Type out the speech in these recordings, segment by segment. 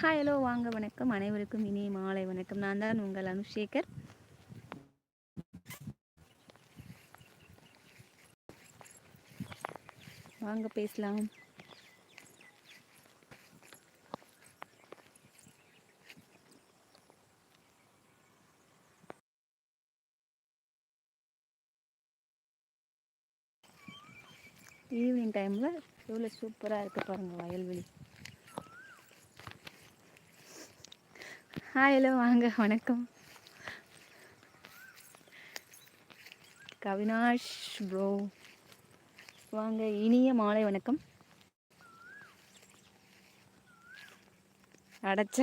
Hi hello வாங்க வணக்கம். அனைவருக்கும் இனிய மாலை வணக்கம். நான் தான் உங்கள் அனுஷேகர். வாங்க பேசலாம். ஈவினிங் டைமில் எவ்வளோ சூப்பராக இருக்குது பாருங்கள் வயல்வெளி. ஹாய் ஹலோ வாங்க வணக்கம். கவினாஷ் ப்ரோ வாங்க இனிய மாலை வணக்கம். அடைச்ச.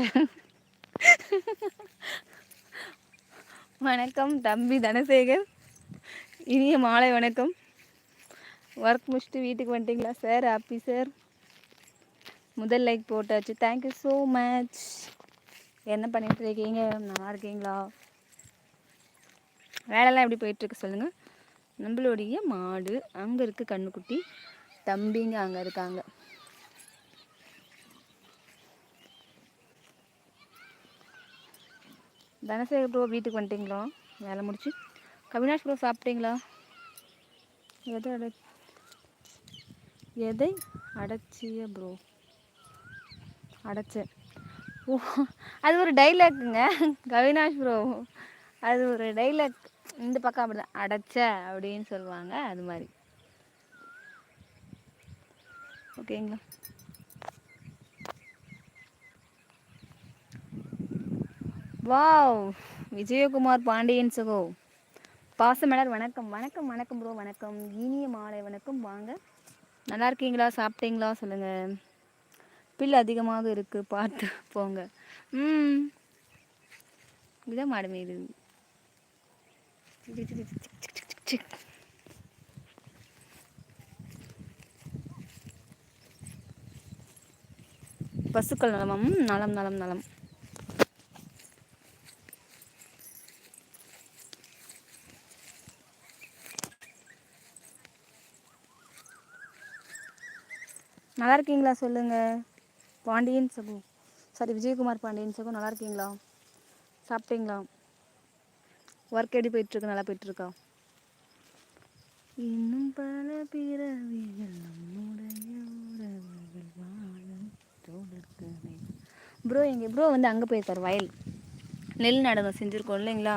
வணக்கம் தம்பி தனசேகர். இனிய மாலை வணக்கம். ஒர்க் முடிச்சுட்டு வீட்டுக்கு வந்துட்டிங்களா சார் ஹாப்பி சார் முதல் லைக் போட்டாச்சு. தேங்க்யூ ஸோ மச் என்ன பண்ணிகிட்டு இருக்கீங்க? நல்லா இருக்கீங்களா? வேலைலாம் எப்படி போயிட்டுருக்கு சொல்லுங்கள் நம்மளுடைய மாடு அங்கே இருக்குது கண்ணுக்குட்டி. தம்பிங்க அங்கே இருக்காங்க. தனசேகர் ப்ரோ வீட்டுக்கு வந்துட்டிங்களா? வேலை முடிச்சு. கவினாஷ் ப்ரோ சாப்பிட்டீங்களா? எதை அடை எதை அடைச்சிய ப்ரோ அடைச்சேன். ஓ அது ஒரு டைலாக்குங்க கவினாஷ் ப்ரோ அது ஒரு டைலாக் இந்த பக்கம் அப்படிதான். அடைச்ச அப்படின்னு சொல்லுவாங்க. அது மாதிரி. ஓகேங்களா வாவ் விஜயகுமார் பாண்டியன் சகோ. பாசமலர் வணக்கம் வணக்கம் வணக்கம் ப்ரோ வணக்கம். இனிய மாலை வணக்கம். வாங்க. நல்லா இருக்கீங்களா? சாப்பிட்டீங்களா? சொல்லுங்கள் பில் அதிகமாக இருக்குது பார்த்து போங்க. ம். இதுதான் மாடு மேயுது. பசுக்கள் நலமம் நலம் நலம் நலம். நல்லா இருக்கீங்களா சொல்லுங்கள் பாண்டியன் சகு. சாரி விஜயகுமார் பாண்டியன் சகு நல்லா இருக்கீங்களா? சாப்பிட்டீங்களா? ஒர்க் எப்படி போயிட்டுருக்கு? நல்லா போயிட்டுருக்கா? இன்னும் பல பிறவிகள் நம்முடைய உறவுகள் வாழும் தொடர்கதை ப்ரோ எங்கள் ப்ரோ வந்து அங்கே போயிருக்கார் வயல். நெல் நடவு செஞ்சுருக்கோம் இல்லைங்களா?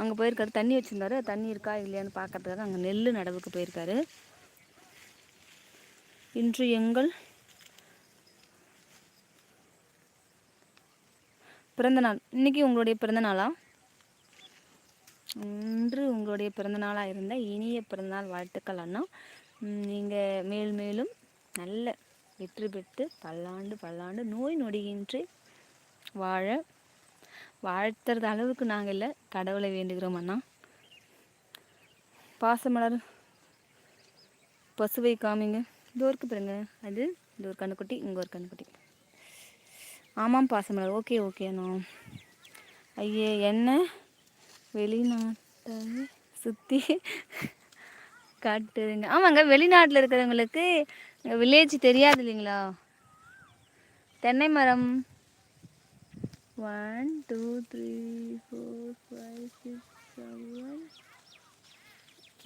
அங்கே போயிருக்காரு தண்ணி வச்சுருந்தாரு. தண்ணி இருக்கா இல்லையான்னு பார்க்கறதுக்காக அங்கே நெல் நடவுக்கு போயிருக்காரு. இன்று எங்கள் பிறந்தநாள். இன்றைக்கி உங்களுடைய பிறந்தநாளா? இன்று உங்களுடைய பிறந்தநாளாக இருந்த இனிய பிறந்தநாள் வாழ்த்துக்கள் அண்ணா. நீங்கள் மேல் மேலும் நல்ல வெற்றி பெற்று பல்லாண்டு பல்லாண்டு நோய் நொடியின்றி வாழ வாழ்த்துறது அளவுக்கு நாங்கள் இல்லை கடவுளை வேண்டுகிறோம் அண்ணா. பாசமலர் பசுவை காமிங்க. இது ஒருக்கு பாருங்க. அது இது ஒரு கண்ணுக்குட்டி இங்கே ஒரு கண்ணுக்குட்டி. ஆமாம் பாசமலர் ஓகே ஓகே அண்ணா. ஐயே என்ன? வெளிநாட்டை சுற்றி காட்டுதுங்க ஆமாங்க வெளிநாட்டில் இருக்கிறவங்களுக்கு வில்லேஜ் தெரியாது இல்லைங்களா? தென்னை மரம். One two three four five six seven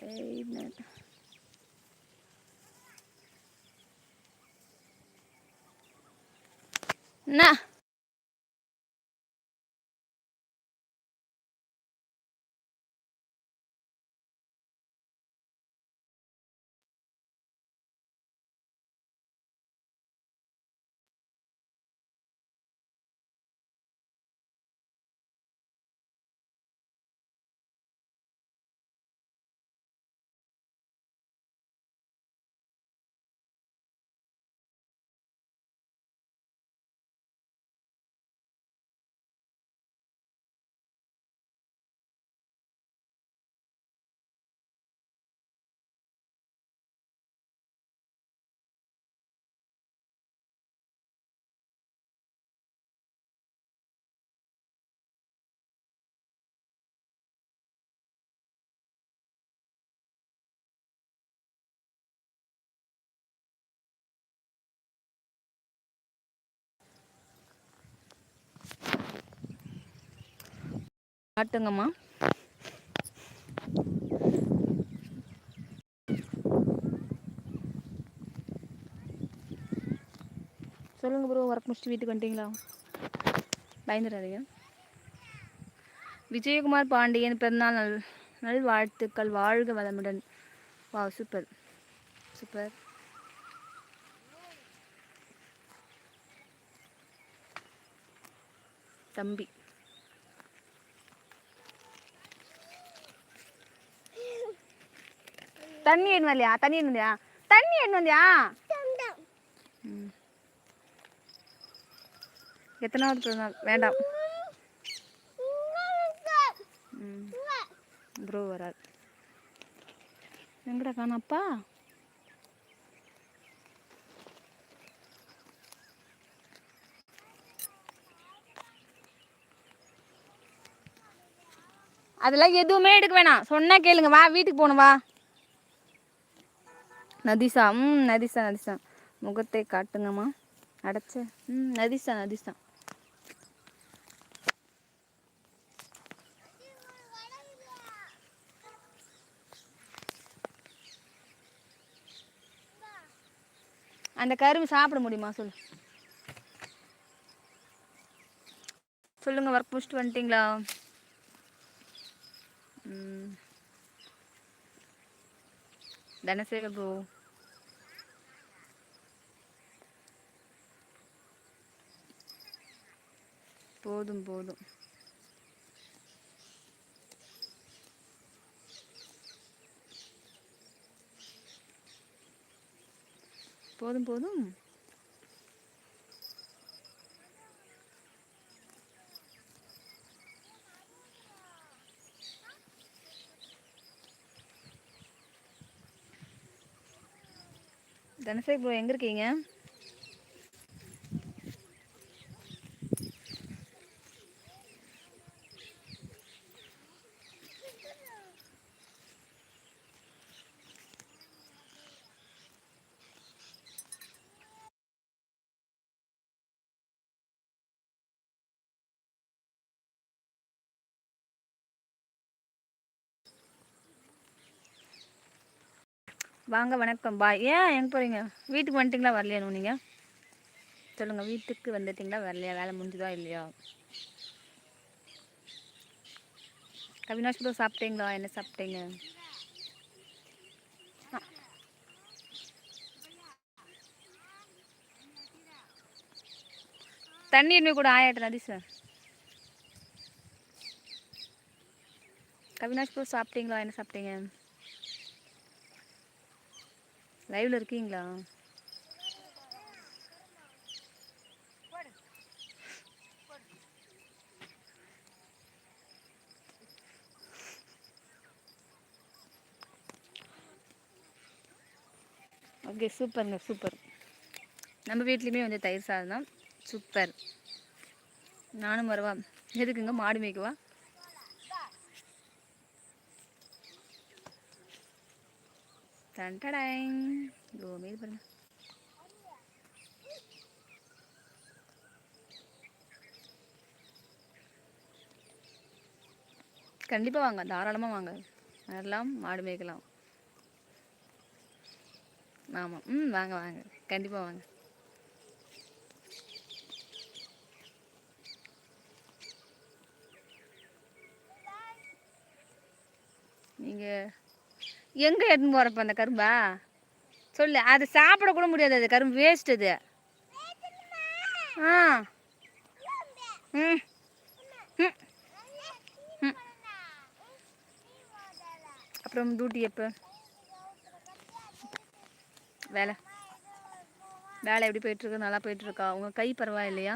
eight nine என்ன காட்டுங்கம்மா. சொல்லுங்க ப்ரோ ஒர்க் முடிச்சுட்டு வீட்டுக்கு வந்துட்டீங்களா? பயந்துடாதீங்க. விஜயகுமார் பாண்டியன் பிறந்தநாள் நல் நல் வாழ்த்துக்கள். வாழ்க வளமுடன். வா சூப்பர் சூப்பர் தம்பி. தண்ணி எடுத்து வரலையா? தண்ணி எடுத்து வந்தியா? தண்ணி எடுத்து வந்தியா. எத்தனாவது பிறந்தநாள்? வேண்டாம். ப்ரோ வராது எங்கடா காணாப்பா. அதெல்லாம் எதுவுமே எடுக்க வேணாம். சொன்னா கேளுங்க. வா வீட்டுக்கு போகணும். வா. நதிசா ம் நதிசா நதிசா. முகத்தை காட்டுங்கம்மா. அடைச்ச ம் நதிசா நதிசா. அந்த கரும்பு சாப்பிட முடியுமா சொல்லு. சொல்லுங்க ஒர்க் முடிச்சுட்டு வந்துட்டீங்களா? தனசேகர் ப்ரோ போதும் போதும். போதும் போதும். தனசேகர் ப்ரோ எங்கே இருக்கீங்க? வாங்க வணக்கம். பாய் ஏன் எங்கே போகிறீங்க வீட்டுக்கு வந்துட்டீங்களா? வரலையா நீங்கள் சொல்லுங்கள் வீட்டுக்கு வந்துட்டீங்களா? வரலையா? வேலை முடிஞ்சுதா இல்லையா? கவினாஷ் ப்ரோ சாப்பிட்டீங்களா? என்ன சாப்பிட்டீங்க? தண்ணி இன்னும் கூட ஆயாட்டு நதி சார் கவினாஷ் ப்ரோ சாப்பிட்டீங்களா? என்ன சாப்பிட்டீங்க? லைவ்ல இருக்கீங்களா? ஓகே சூப்பருங்க சூப்பர் நம்ம வீட்லேயுமே வந்து தயிர் சாதம் தான். சூப்பர் நானும் வருவா. எதுக்குங்க? மாடு மேய்க்குவா? டன்டடைங் இதோ பாருங்க கண்டிப்பாக வாங்க தாராளமாக வாங்க வரலாம் மாடு மேய்க்கலாம் ஆமாம் ம் வாங்க வாங்க கண்டிப்பாக வாங்க நீங்கள் எங்கே எடுத்துன்னு போகிறப்ப அந்த கரும்பா? சொல்லு. அது சாப்பிட கூட முடியாது அது கரும்பு. வேஸ்ட் அது ஆ. ம். ம். ம். அப்புறம் டியூட்டி எப்போ? வேலை. வேலை எப்படி போயிட்டுருக்கு? நல்லா போயிட்டுருக்கா? உங்கள் கை பரவாயில்லையா?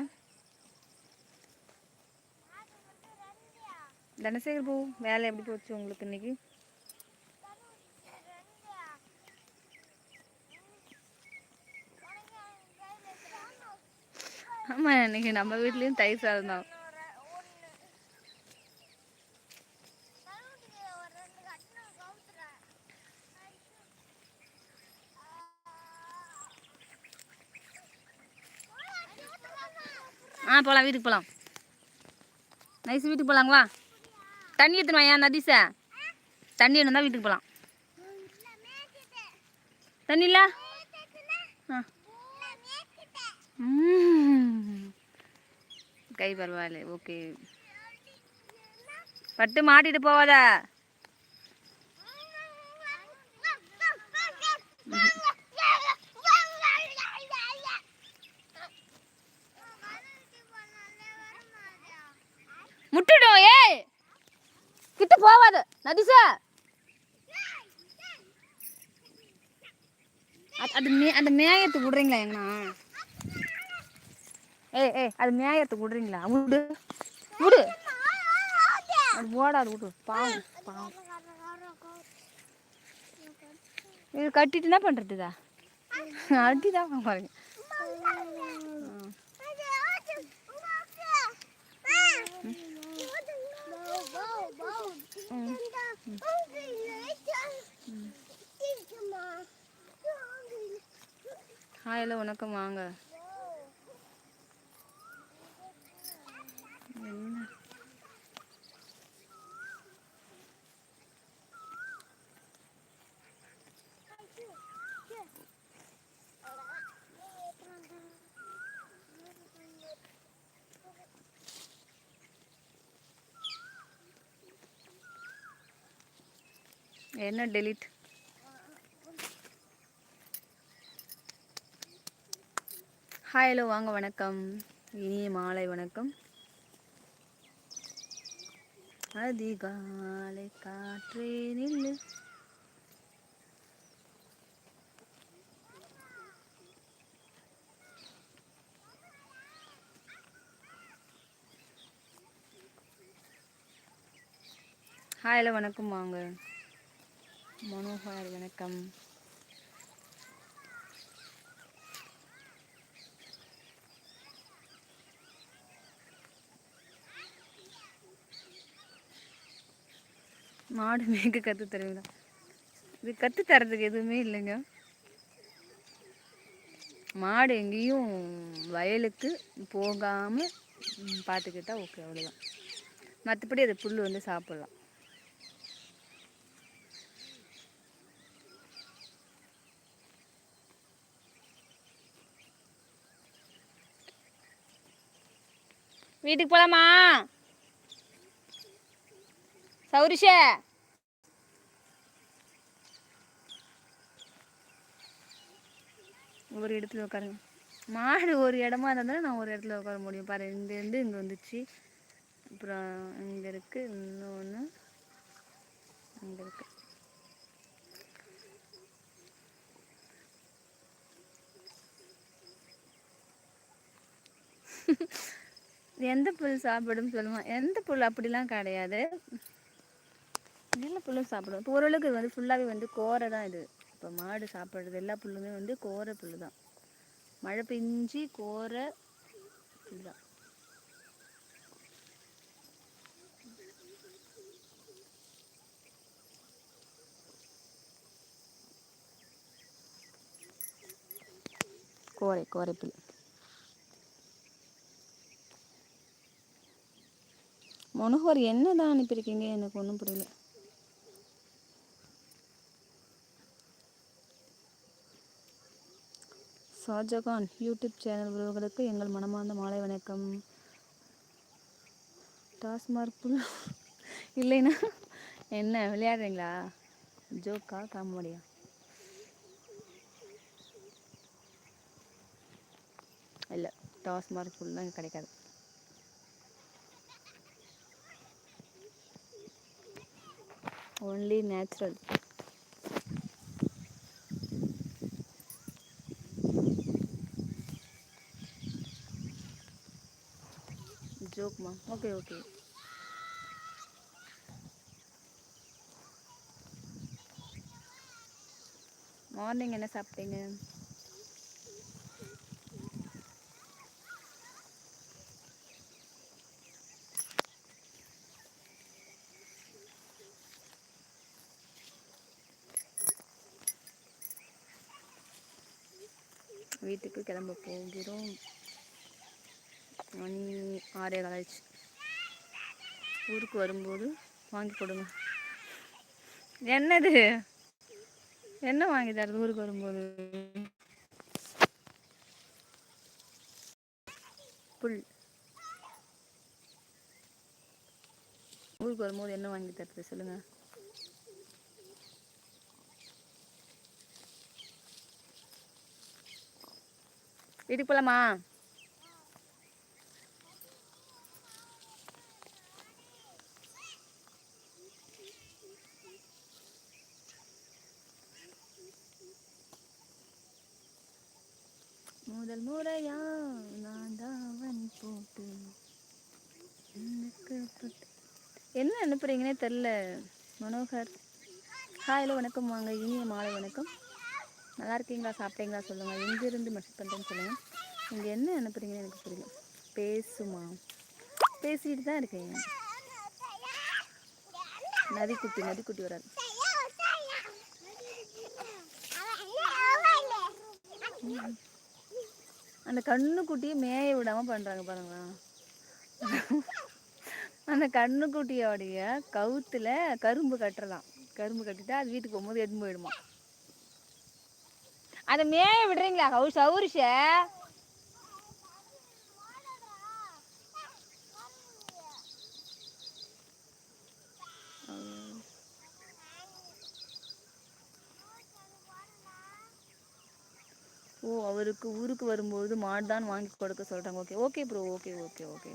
தனசேகர் பூ வேலை எப்படி போச்சு உங்களுக்கு இன்னைக்கு? ஆமாம் இன்னைக்கு நம்ம வீட்லேயும் தயிர் சாதம் தான். ஆ போகலாம் வீட்டுக்கு போகலாம் நைஸ் வீட்டுக்கு போகலாங்களா தண்ணி எடுத்துன்னு ஏன் நதிசை தண்ணி இருந்தா வீட்டுக்கு போகலாம் தண்ணி இல்லை? ஆ. கை பரவாயில்ல ஓகே. பட்டு மாட்டிட்டு போவாத? முட்டுடும் ஏய்! கிட்ட போவாத நதிசா! அது- மே அந்த மேயத்துக்கு விடுறீங்களா எங்கண்ணா ஏய் ஏய் அது மேயத்துக்கு விடுறீங்களா? விடு. விடு. அது ஓடாது விடு. பாவம் பாவம் இது கட்டிட்டு என்ன பண்ணுறதுதா அடிதான் பாருங்க. ஹாயில் வணக்கம் வாங்க. என்ன? என்ன டெலிட் ஹாய் ஹலோ வாங்க வணக்கம். இனிய மாலை வணக்கம். அதிகாலை காற்றே நில்லு ஹாயில் வணக்கம் வாங்க. மனோகர் வணக்கம். மாடு மேய்க்க கற்று தருவீங்களா? இது கற்று தரதுக்கு எதுவுமே இல்லைங்க. மாடு எங்கேயும் வயலுக்கு போகாமல் பார்த்துக்கிட்டா ஓகே அவ்வளோதான் மற்றபடி அது புல் வந்து சாப்பிட்லாம். வீட்டுக்கு போலாமா? சௌரிஷ. ஒரு இடத்துல உட்காருங்க மாடு ஒரு இடமா இருந்தாலும் நான் ஒரு இடத்துல உட்கார முடியும். பாரு இங்கேருந்து இங்கே வந்துச்சு. அப்புறம் இங்கே இருக்கு இன்னொன்று இங்கே இருக்கு. எந்த புல் சாப்பிடும் சொல்லுமா? எந்த புல் அப்படிலாம் கிடையாது. எல்லா புல்லும் சாப்பிடும் இப்போ ஓரளவுக்கு இது வந்து ஃபுல்லாகவே வந்து கோரை தான் இது. இப்போ மாடு சாப்பிட்றது எல்லா புல்லுமே வந்து கோரை புல் தான். மழை பெஞ்சி கோரை புல் தான். கோரை கோரை புல் மனோகர் என்ன தான் அனுப்பியிருக்கீங்க? எனக்கு ஒன்றும் புரியல. ஷாஜகான் யூடியூப் சேனல் உறவுகளுக்கு எங்கள் மனமார்ந்த மாலை வணக்கம். டாஸ்மார்க் புல் இல்லைன்னா என்ன விளையாடுறீங்களா? ஜோக்கா காமெடியா? இல்லை டாஸ்மார்க் புல்லாம் இங்கே கிடைக்காது. Only natural joke ma okay okay morning என்ன சாப்பிட்டீங்க வீட்டுக்கு கிளம்ப போகிறோம் மணி ஆறே காலாச்சு ஊருக்கு வரும்போது வாங்கி கொடுங்க. என்னது? என்ன வாங்கி தரது ஊருக்கு வரும்போது? புல். ஊருக்கு வரும்போது என்ன வாங்கி தரது சொல்லுங்க. வீட்டுக்கு போலாமா முதல் முறையா நான் தாவன் போட்டு எனக்கு தொட்டு- என்ன அனுப்புறீங்கன்னே தெரில மனோகர். ஹாயில் வணக்கம் வாங்க. இனிய மாலை வணக்கம். நல்லா இருக்கீங்களா? சாப்பிட்டீங்களா? சொல்லுங்கள் எங்கேருந்து மெசேஜ் பண்ணுறேன்னு சொல்லுங்கள் நீங்கள் என்ன அனுப்புறீங்கன்னு எனக்கு புரியல. பேசுமா. பேசிக்கிட்டு தான் இருக்கேன். நதிக்குட்டி நதிக்குட்டி வராது. அந்த கண்ணுக்குட்டியை மேய விடாமல் பண்ணுறாங்க பாருங்களா அந்த கண்ணுக்குட்டியோடைய கவுத்துல கரும்பு கட்டுறலாம். கரும்பு கட்டிட்டா அது வீட்டுக்கு போகும்போது எடுத்து போயிடுமா. அதை மேய விடுறீங்களா கவு சௌரிஷ? ஓ அவருக்கு ஊருக்கு வரும்போது மாடு தான் வாங்கி கொடுக்க சொல்கிறாங்க okay okay bro okay okay okay.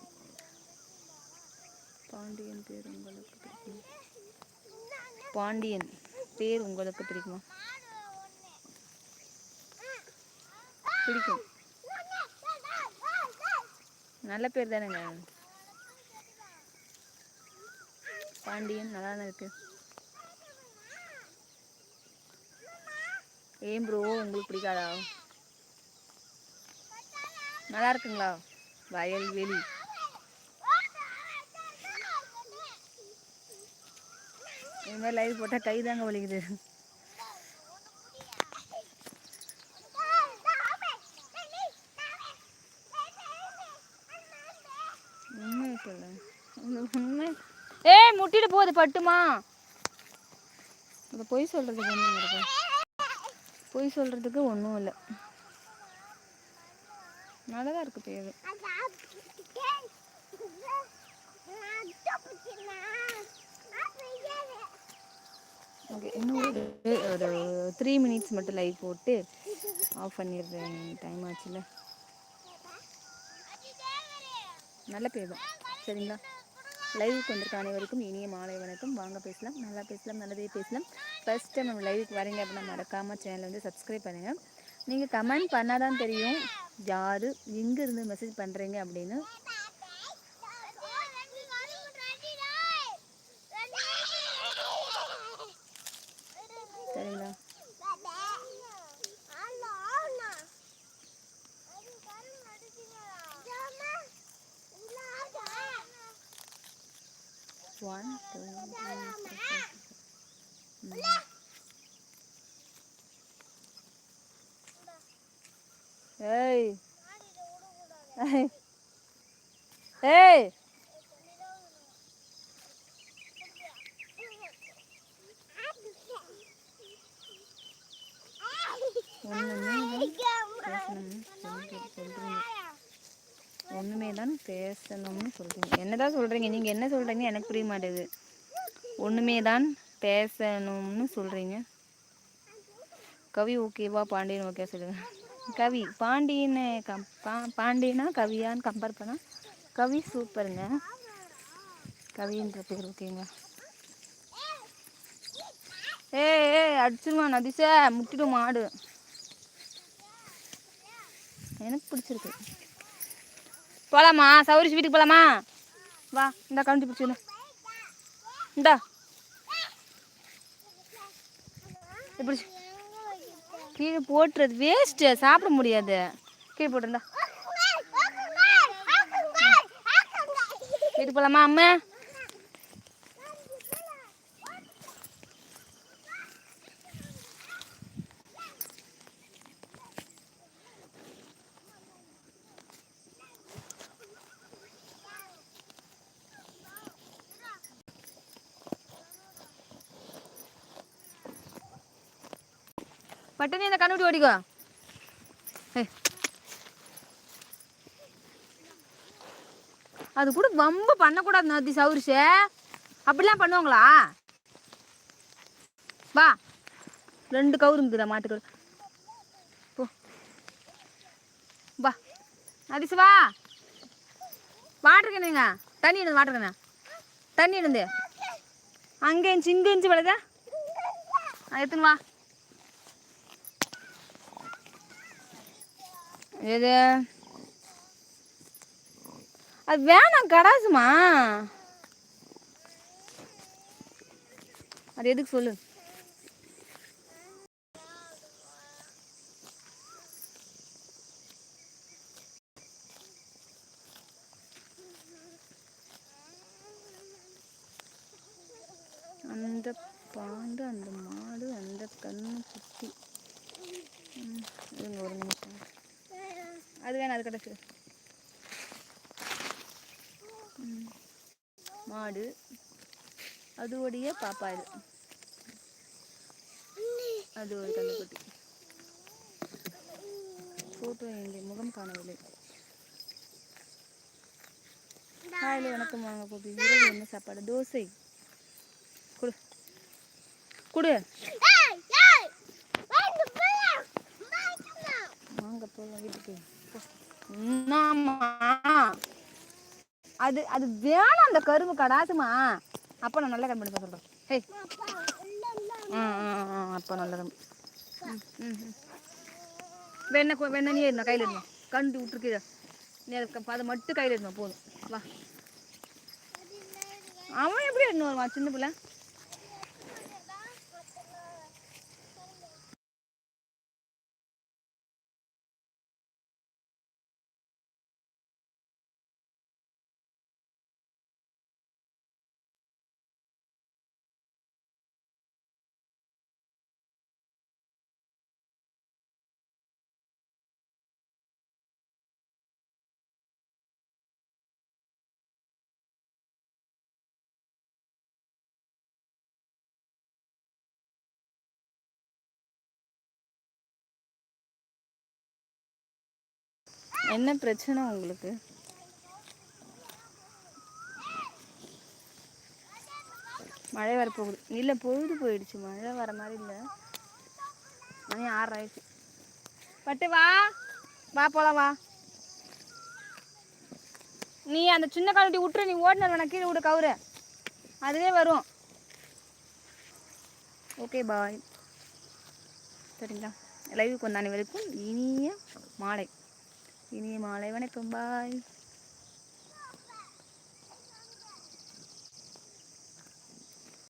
Pandiyan பேர் உங்களுக்கு பிடிக்குமா? பாண்டியன் பேர் உங்களுக்கு பிடிக்குமா? பிடிக்கும். நல்ல பேர் தானேங்க. பாண்டியன் நல்லா தானே இருக்கு. ஏன் ப்ரோ உங்களுக்கு பிடிக்காதா? நல்லா இருக்குங்களா? வயல்வெளி இது மாதிரி லைவ் போட்டால் கை தாங்க வலிக்குது. உண்மையை சொல்லு. உண்மை ஏய் முட்டிட்டு போகுது பட்டுமா. இப்போ பொய் சொல்கிறதுக்கு ஒன்றும் இருக்கு பொய் சொல்கிறதுக்கு ஒன்றும் இல்லை. நல்லா தான் இருக்குது பேர் ஓகே இன்னும் ஒரு த்ரீ மினிட்ஸ் மட்டும் லைவ் போட்டு ஆஃப் பண்ணிடுறேன். டைம் ஆச்சுல நல்ல பேர் தான். சரிங்களா? லைவுக்கு வந்திருக்க அனைவருக்கும் இனிய மாலை வணக்கம். வாங்க பேசலாம். நல்லா பேசலாம் நல்லதே பேசலாம். ஃபஸ்ட் டைம் நம்ம லைவுக்கு வரீங்க அப்படின்னா மறக்காமல் சேனலை வந்து சப்ஸ்கிரைப் பண்ணுங்கள் நீங்கள் கமெண்ட் பண்ணால் தான் தெரியும் யார் எங்கேருந்து மெசேஜ் பண்ணுறீங்க அப்படின்னு. ஒன்றுமே தான் பேசணும்னு சொல்கிறீங்க என்னதான் சொல்கிறீங்க நீங்கள் என்ன சொல்கிறீங்க எனக்கு புரிய மாட்டேங்குது. ஒன்றுமே தான் பேசணும்னு சொல்கிறீங்க கவி ஓகேவா பாண்டியன் ஓகே சொல்லுங்க. கவி பாண்டியனை கம் பா பாண்டியனா கவியான்னு கம்பேர் பண்ணால் கவி சூப்பருங்க. கவின்ற பேர் ஓகேங்க ஏ ஏ அடிச்சிருமா நதிச முட்டிடும் மாடு. எனக்கு பிடிச்சிருக்கு. போலாமா? சௌரிஷ் வீட்டுக்கு போலாமா? வா இந்த கவுண்டி பிடிச்சிக்கணும் இந்தா. எப்படி கீழே போட்டுறது வேஸ்ட்டு சாப்பிட முடியாது. கீழே போட்டுருந்தா வீட்டுக்கு போகலாமா அம்மா? பட்டு நீ அந்த கண்ணுட்டி ஓடிக்கோ அது கூட வம்பு பண்ணக்கூடாது நதி சவுரிஷே அப்படிலாம் பண்ணுவாங்களா வா ரெண்டு கவுரு இருக்குதா மாட்டுக்கரு போ வா அதிசு வா வாட்டர் கேனுங்க தண்ணி இருந்து வாட்டர் தண்ணி இருந்து அங்கே இருந்துச்சு இங்கே இஞ்சி விழுத எத்துன்னு வா எது? அது வேணாம் கடாசுமா? அது எதுக்கு சொல்லு அந்த பாண்டு அந்த மாடு அந்த கண்ணு குட்டி ம், இருங்க ஒரு நிமிஷம் அது கிடக்கு. மாடு. அதோடைய பாப்பா இது. அது ஒரு கண்ணுக்குட்டி ஃபோட்டோ எங்கே முகம் காணவில்லை. காலையில் வணக்கம் வாங்க போகுது இரவு என்ன சாப்பாடு? தோசை. கொடு. கொடு. வாங்க போகலாம் வீட்டுக்கு. அது அது வேணாம் அந்த கரும்பு கடாசுமா அப்போ நான் நல்ல கரும்பு எடுத்து சொல்கிறேன் ஹே அப்போ நல்ல கரும்பு. வெண்ணெய் வெண்ணெய் நீ இருந்தா கையில் இருந்தோம் கண்டு விட்டுருக்கு நீ அதுக்கு அதை மட்டும் கையில் இருந்தோம் போதும். வா. அவன் எப்படி இருந்தோம் வருவான் சின்ன பிள்ளை? என்ன பிரச்சனை உங்களுக்கு? மழை வரப்போகுது இல்லை பொழுது போயிடுச்சு. மழை வர மாதிரி இல்லை. மணி ஆறு ஆயிடுச்சு. பட்டு வா. வா போலாம் வா. நீ அந்த சின்ன காலட்டி விட்டுரு நீ ஓடின வேணா. கீழே விடு கவுரு. அதுவே வரும். ஓகே பாய் சரிங்களா லைவுக்கு வந்த அனைவருக்கும் இனிய மாலை. இனிய மாலை வணக்கம் பாய்